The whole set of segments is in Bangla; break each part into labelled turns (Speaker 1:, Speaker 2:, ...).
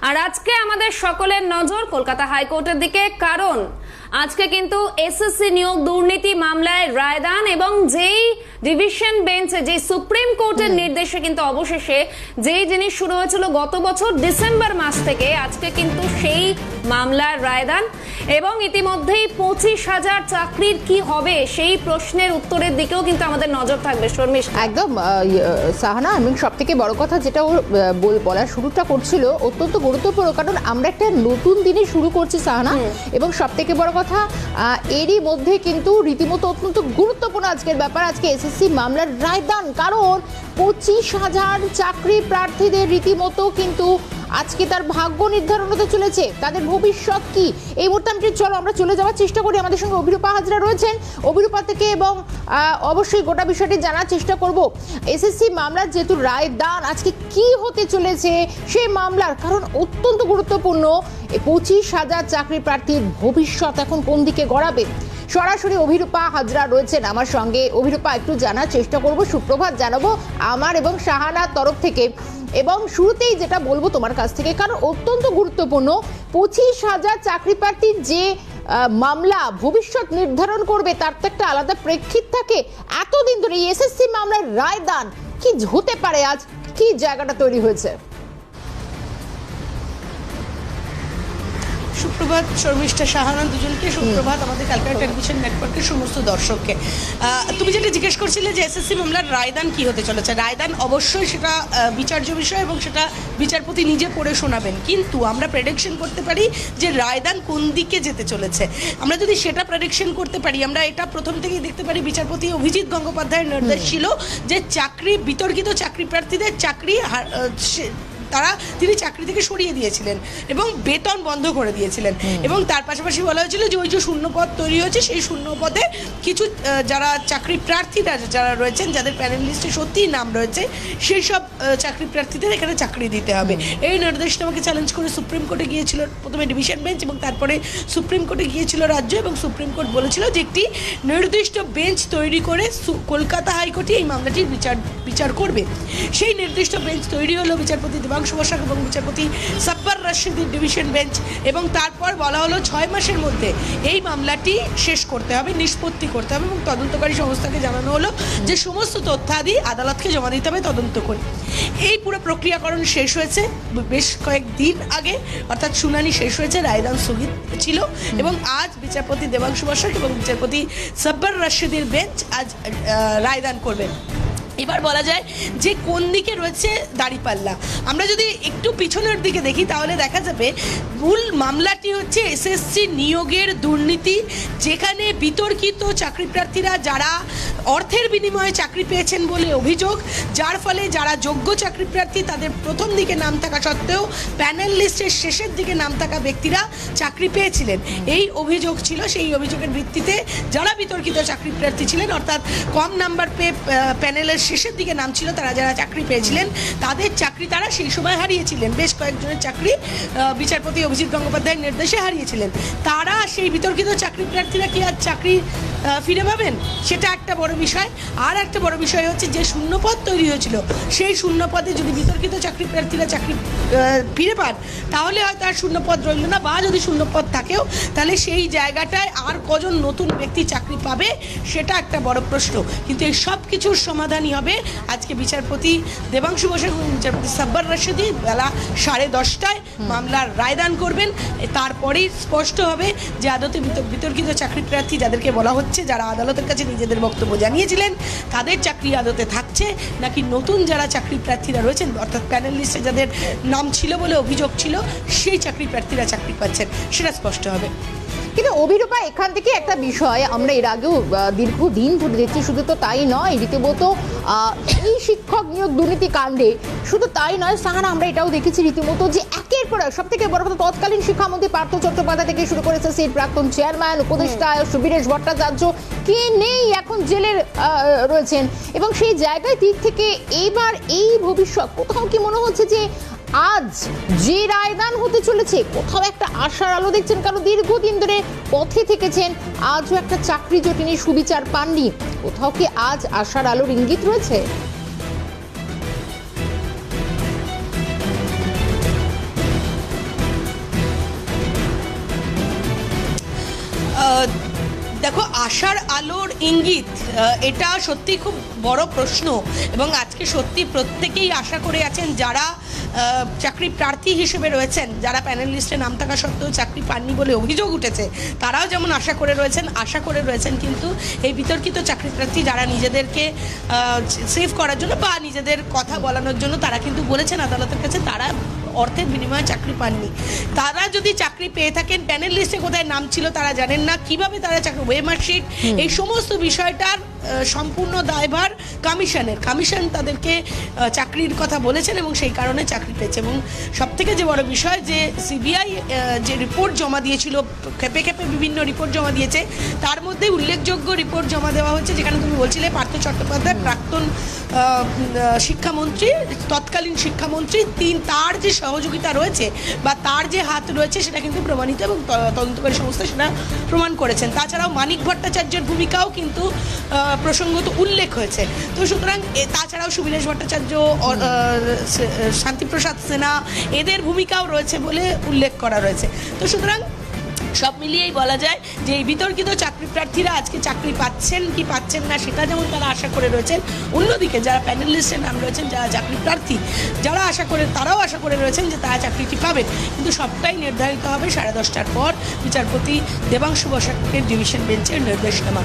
Speaker 1: আর আজকে আমাদের সকলের নজর কলকাতা হাইকোর্টের দিকে কারণ আজকে কিন্তু এসএসসি নিয়োগ দুর্নীতি মামলায় রায়দান এবং যেই ডিভিশন বেঞ্চে যে সুপ্রিম কোর্টের নির্দেশে কিন্তু অবশেষে যেই জিনিস শুরু হয়েছিল গত বছর ডিসেম্বর মাস থেকে আজকে কিন্তু সেই মামলার রায়দান এবং ইতিমধ্যেই পঁচিশ হাজার চাকরির কি হবে সেই প্রশ্নের উত্তরের দিকেও কিন্তু আমাদের নজর থাকবে শর্মিশ
Speaker 2: একদম ইয়ে, সাহানা এবং সব থেকে বড় কথা যেটা বল- বলার শুরুটা করছিল অত্যন্ত গুরুত্বপূর্ণ কারণ আমরা একটা নতুন দিনে শুরু করছি সাহানা এবং সব থেকে বড় কথা এরই মধ্যে কিন্তু রীতিমতো অত্যন্ত গুরুত্বপূর্ণ আজকের ব্যাপার আজকে এসএসসি মামলার রায়দান কারণ পঁচিশ হাজার চাকরি প্রার্থীদের রীতিমতো কিন্তু আজকে তার ভাগ্য নির্ধারণ হতে চলেছে। তাদের ভবিষ্যৎ কি? এই মুহূর্তে চলো, আমরা চলে যাওয়ার চেষ্টা করি। আমাদের সঙ্গে অভিরূপা হাজরা রয়েছেন। অভিরূপা থেকে এবং অবশ্যই গোটা বিষয়টি জানার চেষ্টা করব। এসএসসি মামলার যেহেতু রায় দান আজকে কি হতে চলেছে সেই মামলার কারণ অত্যন্ত গুরুত্বপূর্ণ। পঁচিশ হাজার চাকরি প্রার্থীর ভবিষ্যৎ এখন কোন দিকে গড়াবে? সরাসরি অভিরূপা হাজরা রয়েছেন আমার সঙ্গে। অভিরূপা, একটু জানার চেষ্টা করব, সুপ্রভাত জানাব আমার এবং শাহানার তরফ থেকে। এবং শুরুতেই যেটা বলব তোমার কাছ থেকে, কারণ অত্যন্ত গুরুত্বপূর্ণ, পঁচিশ হাজার চাকরি প্রার্থীর যে মামলা ভবিষ্যৎ নির্ধারণ করবে, তার তো একটা আলাদা প্রেক্ষিত থাকে। এতদিন ধরে এসএসসি মামলার রায় দান কি হতে পারে আজ? কি জায়গাটা তৈরি হয়েছে?
Speaker 3: সুপ্রভাত শর্মিষ্ঠা সাহানা দুজনকে সুপ্রভাত আমাদের ক্যালকাটা টেলিভিশন নেটওয়ার্কের সমস্ত দর্শককে। তুমি যেটা জিজ্ঞেস করছিলে যে এসএসসি মামলার রায়দান কি হতে চলেছে? রায়দান অবশ্যই সেটা বিচার্য বিষয় এবং সেটা বিচারপতি নিজে পড়ে শোনাবেন। কিন্তু আমরা প্রেডিকশন করতে পারি যে রায়দান কোন দিকে যেতে চলেছে। আমরা যদি সেটা প্রেডিকশন করতে পারি আমরা এটা প্রথম থেকেই দেখতে পারি বিচারপতি অভিজিৎ গঙ্গোপাধ্যায়ের নির্দেশ ছিল যে চাকরি বিতর্কিত চাকরি প্রার্থীদের চাকরি তারা তিনি চাকরি থেকে সরিয়ে দিয়েছিলেন এবং বেতন বন্ধ করে দিয়েছিলেন। এবং তার পাশাপাশি বলা হয়েছিল যে ওই যে শূন্য পদ তৈরি হয়েছে সেই শূন্য পদে কিছু যারা চাকরি প্রার্থীরা যারা রয়েছেন যাদের প্যানেল লিস্টে সত্যিই নাম রয়েছে সেই সব চাকরি প্রার্থীদের এখানে চাকরি দিতে হবে। এই নির্দেশটা আমাকে চ্যালেঞ্জ করে সুপ্রিম কোর্টে গিয়েছিল প্রথমে ডিভিশন বেঞ্চ এবং তারপরে সুপ্রিম কোর্টে গিয়েছিল রাজ্য এবং সুপ্রিম কোর্ট বলেছিল যে একটি নির্দিষ্ট বেঞ্চ তৈরি করে সু- কলকাতা হাইকোর্টে এই মামলাটির বিচার বিচার করবে। সেই নির্দিষ্ট বেঞ্চ তৈরি হলো বিচারপতি দেবাংশু এবং বিচারপতি সাব্বার রাশিদির ডিভিশন বেঞ্চ এবং তারপর বলা হলো ছয় মাসের মধ্যে এই মামলাটি শেষ করতে হবে, নিষ্পত্তি করতে হবে এবং তদন্তকারী সংস্থাকে জানানো হলো যে সমস্ত তথ্যাদি আদালতকে জমা দিতে হবে তদন্ত করে। এই পুরো প্রক্রিয়াকরণ শেষ হয়েছে, বেশ কয়েকদিন আগে, অর্থাৎ শুনানি শেষ হয়েছে, রায়দান স্থগিত ছিল এবং আজ বিচারপতি দেবাংশু বসাক এবং বিচারপতি সাব্বার রাশিদির বেঞ্চ আজ রায়দান করবেন। এবার বলা যায় যে কোন দিকে রয়েছে দাঁড়িপাল্লা। আমরা যদি একটু পিছনের দিকে দেখি, তাহলে দেখা যাবে মূল মামলাটি হচ্ছে এসএসসি নিয়োগের দুর্নীতি, যেখানে বিতর্কিত চাকরি প্রার্থীরা যারা অর্থের বিনিময়ে চাকরি পেয়েছেন বলে অভিযোগ, যার ফলে যারা যোগ্য চাকরি প্রার্থী তাদের প্রথম দিকে নাম থাকা সত্ত্বেও প্যানেল লিস্টের শেষের দিকে নাম থাকা ব্যক্তিরা চাকরি পেয়েছিলেন। এই অভিযোগ ছিল, সেই অভিযোগের ভিত্তিতে যারা বিতর্কিত চাকরি প্রার্থী ছিলেন, অর্থাৎ কম নাম্বার পেয়ে প্যানেলের শেষের দিকে নাম ছিল তারা যারা চাকরি পেয়েছিলেন, তাদের চাকরি তারা সেই সময় হারিয়েছিলেন। বেশ কয়েকজনের চাকরি বিচারপতি অভিজিৎ গঙ্গোপাধ্যায়ের নির্দেশে হারিয়েছিলেন। তারা সেই বিতর্কিত চাকরি প্রার্থীরা কি আর চাকরি ফিরে পাবেন? সেটা একটা বড় বিষয়। আর একটা বড় বিষয় হচ্ছে যে শূন্যপদ তৈরি হয়েছিল, সেই শূন্যপদে যদি বিতর্কিত চাকরি প্রার্থীরা চাকরি ফিরে পান, তাহলে হয়তো আর শূন্যপদ রইল না, বা যদি শূন্যপদ থাকেও, তাহলে সেই জায়গাটায় আর কজন নতুন ব্যক্তি চাকরি পাবে, সেটা একটা বড় প্রশ্ন। কিন্তু এই সব কিছুর সমাধানই হবে। আজকে বিচারপতি দেবাংশু বসাক বিচারপতি সাব্বার রশিদি বেলা সাড়ে দশটায় মামলার রায়দান করবেন। তারপরেই স্পষ্ট হবে যে আদতে বিতর্কিত চাকরি প্রার্থী যাদেরকে বলা হচ্ছে, যারা আদালতের কাছে নিজেদের বক্তব্য জানিয়েছিলেন, তাদের চাকরি আদতে থাকছে। নাকি নতুন যারা চাকরি প্রার্থীরা রয়েছেন, অর্থাৎ প্যানেল লিস্টে যাদের নাম ছিল বলে অভিযোগ ছিল, সেই চাকরি প্রার্থীরা চাকরি পাচ্ছেন, সেটা স্পষ্ট হবে।
Speaker 2: কিন্তু অভিরূপা এখান থেকে একটা বিষয় আমরা এর আগেও দীর্ঘদিন ধরে দেখছি শুধু তো তাই নয় রীতিমতো এই শিক্ষক নিয়োগ দুর্নীতি কাণ্ডে শুধু তাই নয় সাহারা আমরা এটাও দেখেছি রীতিমতো যে একের পর সব থেকে বড় কথা তৎকালীন শিক্ষামন্ত্রী পার্থ চট্টোপাধ্যায় থেকে শুরু করেছে সেই প্রাক্তন চেয়ারম্যান উপদেষ্টা সুবীরেশ ভট্টাচার্য কে নেই এখন জেলের রয়েছেন। এবং সেই জায়গায় দিক থেকে এইবার এই ভবিষ্যৎ কোথাও কি মনে হচ্ছে যে আজ যে রায়দান হতে চলেছে, কোথাও একটা আশার আলো দেখছেন কারণ দীর্ঘদিন ধরে পথে থেকেছেন, আজও একটা চাকরি জটিনী সুবিচার পাননি। কোথাও কি আজ আশার আলোর ইঙ্গিত রয়েছে?
Speaker 3: দেখো, আশার আলোর ইঙ্গিত এটা সত্যি খুব বড় প্রশ্ন। এবং আজকে সত্যি প্রত্যেকেই আশা করে আছেন যারা চাকরি প্রার্থী হিসেবে রয়েছেন, যারা প্যানেলিস্টে নাম থাকা সত্ত্বেও চাকরি পাননি বলে অভিযোগ উঠেছে, তারাও যেমন আশা করে রয়েছেন, আশা করে রয়েছেন, কিন্তু এই বিতর্কিত চাকরি প্রার্থী যারা নিজেদেরকে সেভ করার জন্য বা নিজেদের কথা বলানোর জন্য তারা কিন্তু বলেছেন আদালতের কাছে, তারা অর্থের বিনিময়ে চাকরি পাননি। তারা যদি চাকরি পেয়ে থাকেন প্যানেল লিস্টে কোথায় নাম ছিল তারা জানেন না। কীভাবে তারা চাকরি ওয়ে মার্কশিট এই সমস্ত বিষয়টার সম্পূর্ণ দায়ভার কমিশনের কমিশন তাদেরকে চাকরির কথা বলেছেন এবং সেই কারণে চাকরি পেয়েছে। এবং সব থেকে যে বড় বিষয় যে সিবিআই যে রিপোর্ট জমা দিয়েছিল খেপে খেপে বিভিন্ন রিপোর্ট জমা দিয়েছে তার মধ্যে উল্লেখযোগ্য রিপোর্ট জমা দেওয়া হচ্ছে যেখানে তুমি বলছিলে পার্থ চট্টোপাধ্যায় প্রাক্তন শিক্ষামন্ত্রী তৎকালীন শিক্ষামন্ত্রী তিন তার যে সহযোগিতা রয়েছে বা তার যে হাত রয়েছে সেটা কিন্তু প্রমাণিত এবং তদন্তকারী সংস্থা সেটা প্রমাণ করেছেন। তাছাড়াও মানিক ভট্টাচার্যের ভূমিকাও কিন্তু প্রসঙ্গত উল্লেখ হয়েছে। তো সুতরাং তাছাড়াও সুবিনেশ ভট্টাচার্য শান্তিপ্রসাদ সেনা এদের ভূমিকাও রয়েছে বলে উল্লেখ করা রয়েছে। তো সুতরাং সব মিলিয়েই বলা যায় যে এই বিতর্কিত চাকরি প্রার্থীরা আজকে চাকরি পাচ্ছেন কি পাচ্ছেন না সেটা যেমন তারা আশা করে রয়েছেন, অন্যদিকে যারা প্যানেল লিস্টে নাম রয়েছেন, যারা চাকরি প্রার্থী, যারা আশা করে, তারাও আশা করে রয়েছেন যে তারা চাকরিটি পাবেন। কিন্তু সবটাই নির্ধারিত হবে সাড়ে দশটার পর বিচারপতি দেবাংশু বসাকের ডিভিশন বেঞ্চের নির্দেশনামা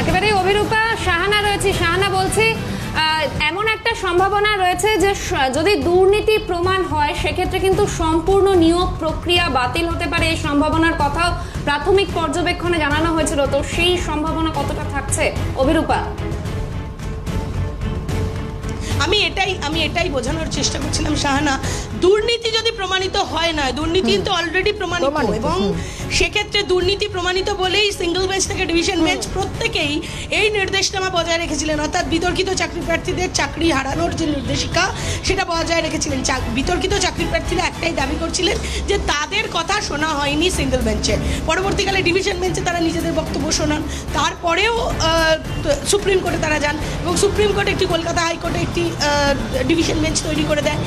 Speaker 1: একেবারে অভিরূপা সাহানা রয়েছে। সাহানা বলছে এমন একটা সম্ভাবনা রয়েছে যে যদি দুর্নীতি প্রমাণ হয়, সেক্ষেত্রে কিন্তু সম্পূর্ণ নিয়োগ প্রক্রিয়া বাতিল হতে পারে এই সম্ভাবনার কথাও প্রাথমিক পর্যবেক্ষণে জানানো হয়েছিল। তো সেই সম্ভাবনা কতটা থাকছে? অভিরূপা।
Speaker 3: আমি এটাই আমি এটাই বোঝানোর চেষ্টা করছিলাম শাহানা। দুর্নীতি যদি প্রমাণিত হয় না দুর্নীতি কিন্তু অলরেডি প্রমাণিত। এবং সেক্ষেত্রে দুর্নীতি প্রমাণিত বলেই সিঙ্গেল বেঞ্চ থেকে ডিভিশন বেঞ্চ প্রত্যেকেই এই নির্দেশনামা বজায় রেখেছিলেন। অর্থাৎ বিতর্কিত চাকরি প্রার্থীদের চাকরি হারানোর যে নির্দেশিকা সেটা বজায় রেখেছিলেন। বিতর্কিত চাকরি প্রার্থীরা একটাই দাবি করছিলেন যে তাদের কথা শোনা হয়নি সিঙ্গেল বেঞ্চে পরবর্তীকালে ডিভিশন বেঞ্চে তারা নিজেদের বক্তব্য শোনান। তারপরেও আহ, সুপ্রিম কোর্টে তারা যান এবং সুপ্রিম কোর্ট একটি কলকাতা হাইকোর্টে একটি ডিভিশন বেঞ্চ তৈরি করে দেয়।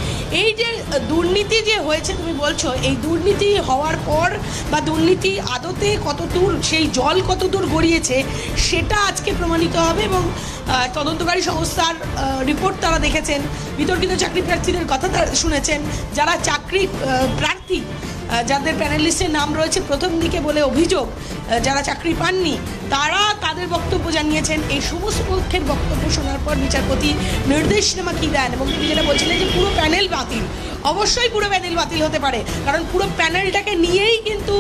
Speaker 3: এই যে দুর্নীতি যে হয়েছে তুমি বলছো এই দুর্নীতি হওয়ার পর বা দুর্নীতি আদতে কতদূর সেই জল কতদূর গড়িয়েছে সেটা আজকে প্রমাণিত হবে এবং তদন্তকারী সংস্থার রিপোর্ট তারা দেখেছেন। বিতর্কিত চাকরি প্রার্থীদের কথা তারা শুনেছেন যারা চাকরি প্রার্থী যাদের প্যানেলিস্টের নাম রয়েছে, প্রথম দিকে বলে অভিযোগ যারা চাকরি পাননি, তারা তাদের বক্তব্য জানিয়েছেন। এই সমস্ত পক্ষের বক্তব্য শোনার পর বিচারপতি নির্দেশনামা কী দেন? এবং তিনি যেটা বলছিলেন যে, পুরো প্যানেল বাতিল। অবশ্যই পুরো প্যানেল বাতিল হতে পারে, কারণ পুরো প্যানেলটাকে নিয়েই কিন্তু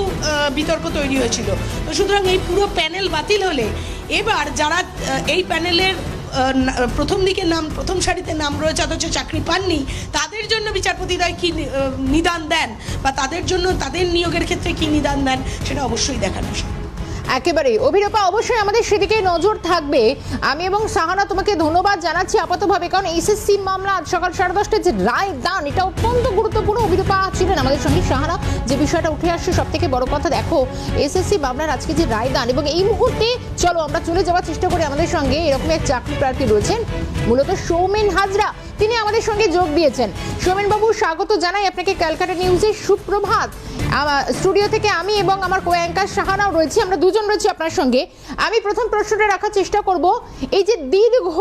Speaker 3: বিতর্ক তৈরি হয়েছিল। তো সুতরাং এই পুরো প্যানেল বাতিল হলে, এবার যারা এই প্যানেলের প্রথম দিকে নাম, প্রথম সারিতে নাম রয়েছে, অথচ চাকরি পাননি। তাদের জন্য বিচারপতিরা কি নিদান দেন? বা তাদের জন্য, তাদের নিয়োগের ক্ষেত্রে কি নিদান দেন? সেটা অবশ্যই দেখার বিষয়
Speaker 2: একেবারে অভিরূপা অবশ্যই আমাদের সেদিকে নজর থাকবে। আমি এবং সাহানা তোমাকে ধন্যবাদ জানাচ্ছি আপাতভাবে, কারণ এসএসসি মামলা আজ সকাল সাড়ে দশটায় যে রায় দান এটা অত্যন্ত গুরুত্বপূর্ণ। অভিরূপা ছিলেন আমাদের সঙ্গে সাহানা। যে বিষয়টা উঠে আসছে সব থেকে বড় কথা, দেখো, এসএসসি মামলার আজকে যে রায় দান এবং এই মুহূর্তে, চলো আমরা চলে যাওয়ার চেষ্টা করি আমাদের সঙ্গে। এরকম এক চাকরি প্রার্থী রয়েছেন, মূলত সৌমেন হাজরা। তিনি আমাদের সঙ্গে যোগ দিয়েছেন। সৌমেন বাবু স্বাগত জানাই আপনাকে ক্যালকাটা নিউজের সুপ্রভাত। স্টুডিও থেকে আমি এবং আমার কো অ্যাঙ্কার শাহানাও রয়েছি। আমরা দুজন রয়েছি আপনার সঙ্গে। আমি প্রথম প্রশ্নটা রাখার চেষ্টা করব। এই যে দীর্ঘ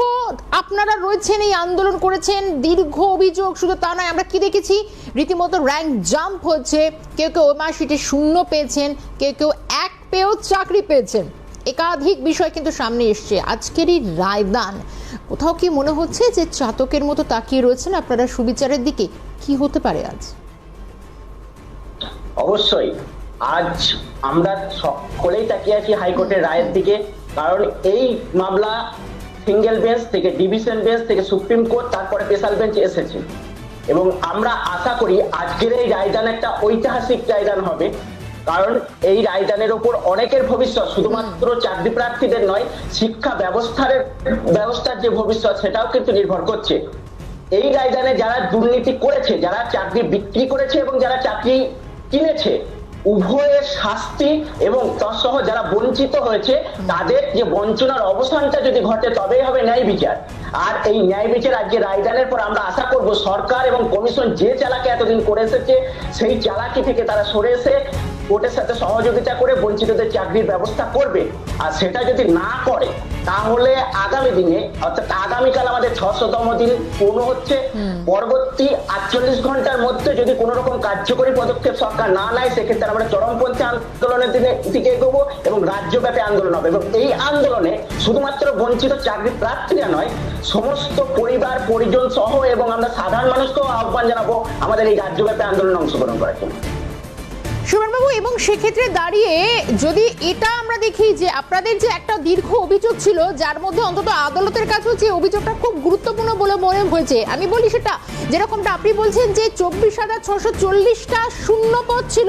Speaker 2: আপনারা রয়েছেন, এই আন্দোলন করেছেন, দীর্ঘ অভিযোগ শুধু তা নয়, আমরা কি দেখেছি? রীতিমতো র্যাঙ্ক জাম্প হচ্ছে। কেউ কেউ ওই মার্কশিটে শূন্য পেয়েছেন, কেউ কেউ এক পেয়েও চাকরি পেয়েছেন। একাধিক বিষয় কিন্তু সামনে এসছে। আজকের এই রায়দান, কোথাও কি মনে হচ্ছে যে চাতকের মতো তাকিয়ে রয়েছেন আপনারা সুবিচারের দিকে? কি হতে পারে আজ?
Speaker 4: অবশ্যই। আজ আমরা সকলেই তাকিয়ে আছি হাইকোর্টের রায়ের দিকে, কারণ এই মামলা সিঙ্গেল বেঞ্চ থেকে, ডিভিশন বেঞ্চ থেকে, সুপ্রিম কোর্ট, তারপরে স্পেশাল বেঞ্চ এসেছে। এবং আমরা আশা করি আজকের এই রায়দান একটা ঐতিহাসিক রায়দান হবে, কারণ এই রায়দানের উপর অনেকের ভবিষ্যৎ, শুধুমাত্র চাকরি প্রার্থীদের নয়, শিক্ষা ব্যবস্থার ব্যবস্থার যে ভবিষ্যৎ, সেটাও কিন্তু নির্ভর করছে। এই রায়দানে যারা দুর্নীতি করেছে, যারা চাকরি বিক্রি করেছে এবং যারা চাকরি কিনেছে উভয়ের শাস্তি এবং তৎসহ যারা বঞ্চিত হয়েছে, তাদের যে বঞ্চনার অবসানটা যদি ঘটে, তবেই হবে ন্যায় বিচার। আর এই ন্যায় বিচার আজকে রায়দানের পর আমরা আশা করব সরকার এবং কমিশন যে চালাকে এতদিন করে এসেছে, সেই চালাকি থেকে তারা সরে এসে কোর্টের সাথে সহযোগিতা করে বঞ্চিতদের চাকরির ব্যবস্থা করবে। আর সেটা যদি না করে তাহলে আগামী দিনে অর্থাৎ আগামীকাল আমাদের ছশোতম দিন পূর্ণ হচ্ছে। পরবর্তী আটচল্লিশ ঘণ্টার মধ্যে যদি কোনো রকম কার্যকরী পদক্ষেপ সরকার না নেয় সেক্ষেত্রে আমরা চরমপন্থী আন্দোলনের দিনে দিকে এগোবো এবং রাজ্যব্যাপী আন্দোলন হবে। এবং এই আন্দোলনে শুধুমাত্র বঞ্চিত চাকরি প্রার্থীরা নয় সমস্ত পরিবার পরিজন সহ এবং আমরা সাধারণ মানুষকেও আহ্বান জানাব আমাদের এই রাজ্যব্যাপী আন্দোলনে অংশগ্রহণ করার জন্য।
Speaker 2: সুমনবাবু, এবং সেক্ষেত্রে দাঁড়িয়ে যদি এটা আমরা দেখি যে আপনাদের যে একটা দীর্ঘ অভিযোগ ছিল, যার মধ্যে অন্তত আদালতের কাছেও যে অভিযোগটা খুব গুরুত্বপূর্ণ বলে মনে হয়েছে, আমি বলি সেটা যেরকমটা আপনি বলছেন যে চব্বিশ হাজার ছশো চল্লিশটা শূন্য পদ ছিল,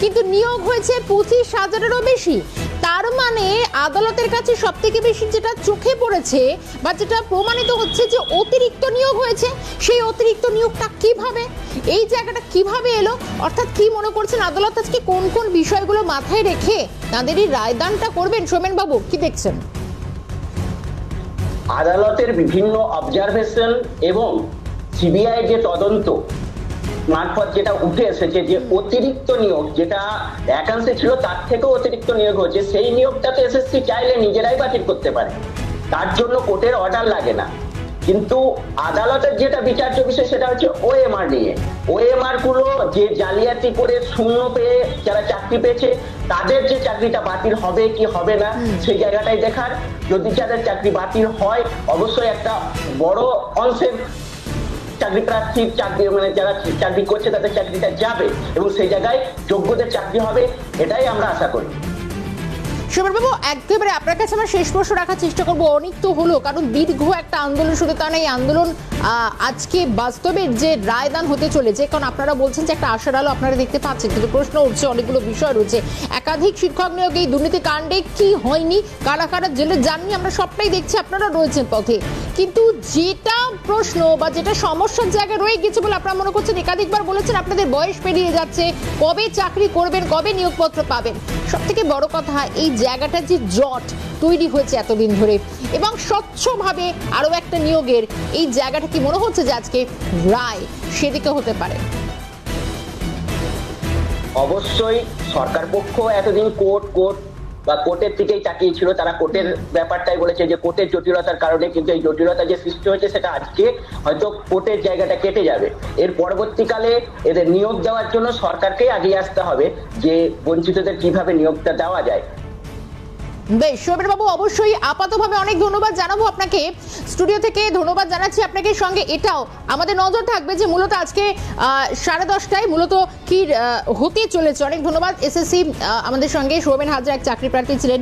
Speaker 2: কিন্তু নিয়োগ হয়েছে পঁচিশ হাজারেরও বেশি। তার মানে আদালতের কাছে সব থেকে বেশি যেটা চোখে পড়েছে বা যেটা প্রমাণিত হচ্ছে যে অতিরিক্ত নিয়োগ হয়েছে, সেই অতিরিক্ত নিয়োগটা কীভাবে? এই জায়গাটা কীভাবে এলো? অর্থাৎ কি মনে করছেন আদালত আজকে কোন কোন বিষয়গুলো মাথায় রেখে তাদের এই রায়দানটা করবেন? সোমেন বাবু কি দেখছেন?
Speaker 4: আদালতের বিভিন্ন অবজারভেশন এবং সিবিআই যে তদন্ত মারফত যেটা উঠে এসেছে যে অতিরিক্ত নিয়োগ যেটা ভ্যাকান্সি ছিল তার থেকেও অতিরিক্ত নিয়োগ হয়েছে। সেই নিয়োগটাতে এসএসসি চাইলে নিজেরাই বাতিল করতে পারে। তার জন্য কোর্টের অর্ডার লাগে না। কিন্তু আদালতের যেটা বিচার্য বিষয় সেটা হচ্ছে ওএমআর নিয়ে। ওএমআরগুলো যে জালিয়াতি করে শূন্য পেয়ে যারা চাকরি পেয়েছে তাদের যে চাকরিটা বাতিল হবে কি হবে না সেই জায়গাটাই দেখার। যদি যাদের চাকরি বাতিল হয় অবশ্যই একটা বড় অংশের চাকরি প্রার্থী, চাকরি মানে যারা চাকরি করছে তাদের চাকরিটা যাবে এবং সেই জায়গায় যোগ্যদের চাকরি হবে, এটাই আমরা আশা করি।
Speaker 2: সুমনবাবু একেবারে আপনার কাছে আমরা শেষ প্রশ্ন রাখার চেষ্টা করব। অনেক তো হলো, কারণ দীর্ঘ একটা আন্দোলন শুরু তা না এই আন্দোলন আজকে বাস্তবের যে রায়দান হতে চলেছে, কারণ আপনারা বলছেন যে একটা আশার আলো আপনারা দেখতে পাচ্ছেন, কিন্তু প্রশ্ন উঠছে, অনেকগুলো বিষয় রয়েছে। একাধিক শিক্ষক নিয়োগ এই দুর্নীতি কাণ্ডে কি হয়নি? কারা কারা জেলে যাননি? আমরা সবটাই দেখছি আপনারা রয়েছেন পথে। কিন্তু যেটা প্রশ্ন বা যেটা সমস্যার জায়গায় রয়ে গেছে বলে আপনারা মনে করছেন, একাধিকবার বলেছেন আপনাদের বয়স পেরিয়ে যাচ্ছে, কবে চাকরি করবেন, কবে নিয়োগপত্র পাবেন। সব থেকে বড় কথা, এই জায়গাটা যে জট তৈরি হয়েছে এতদিন ধরে। এবং স্বচ্ছভাবে আরও একটা নিয়োগের এই জায়গাটা কি মনে হচ্ছে যে আজকে রায় সেদিকে হতে পারে?
Speaker 4: অবশ্যই সরকার পক্ষ এতদিন কোর্ট কোর্ট বা কোর্টের দিকেই তাকিয়েছিল। তারা কোর্টের ব্যাপারটাই বলেছে যে কোর্টের জটিলতার কারণে কিন্তু এই জটিলতা যে সৃষ্টি হয়েছে সেটা আজকে হয়তো কোর্টের জায়গাটা কেটে যাবে। এর পরবর্তীকালে এদের নিয়োগ দেওয়ার জন্য সরকারকেই এগিয়ে আসতে হবে যে বঞ্চিতদের কীভাবে নিয়োগটা দেওয়া যায়।
Speaker 2: বেশ শোভেন বাবু অবশ্যই আপাতভাবে অনেক ধন্যবাদ জানাব আপনাকে। স্টুডিও থেকে ধন্যবাদ জানাচ্ছি আপনাকে সঙ্গে। এটাও আমাদের নজর থাকবে যে মূলত আজকে সাড়ে দশটায় মূলত কি হতে চলেছে। অনেক ধন্যবাদ। এসএসসি আমাদের সঙ্গে। সৌমেন হাজরা, এক চাকরি প্রার্থী ছিলেন।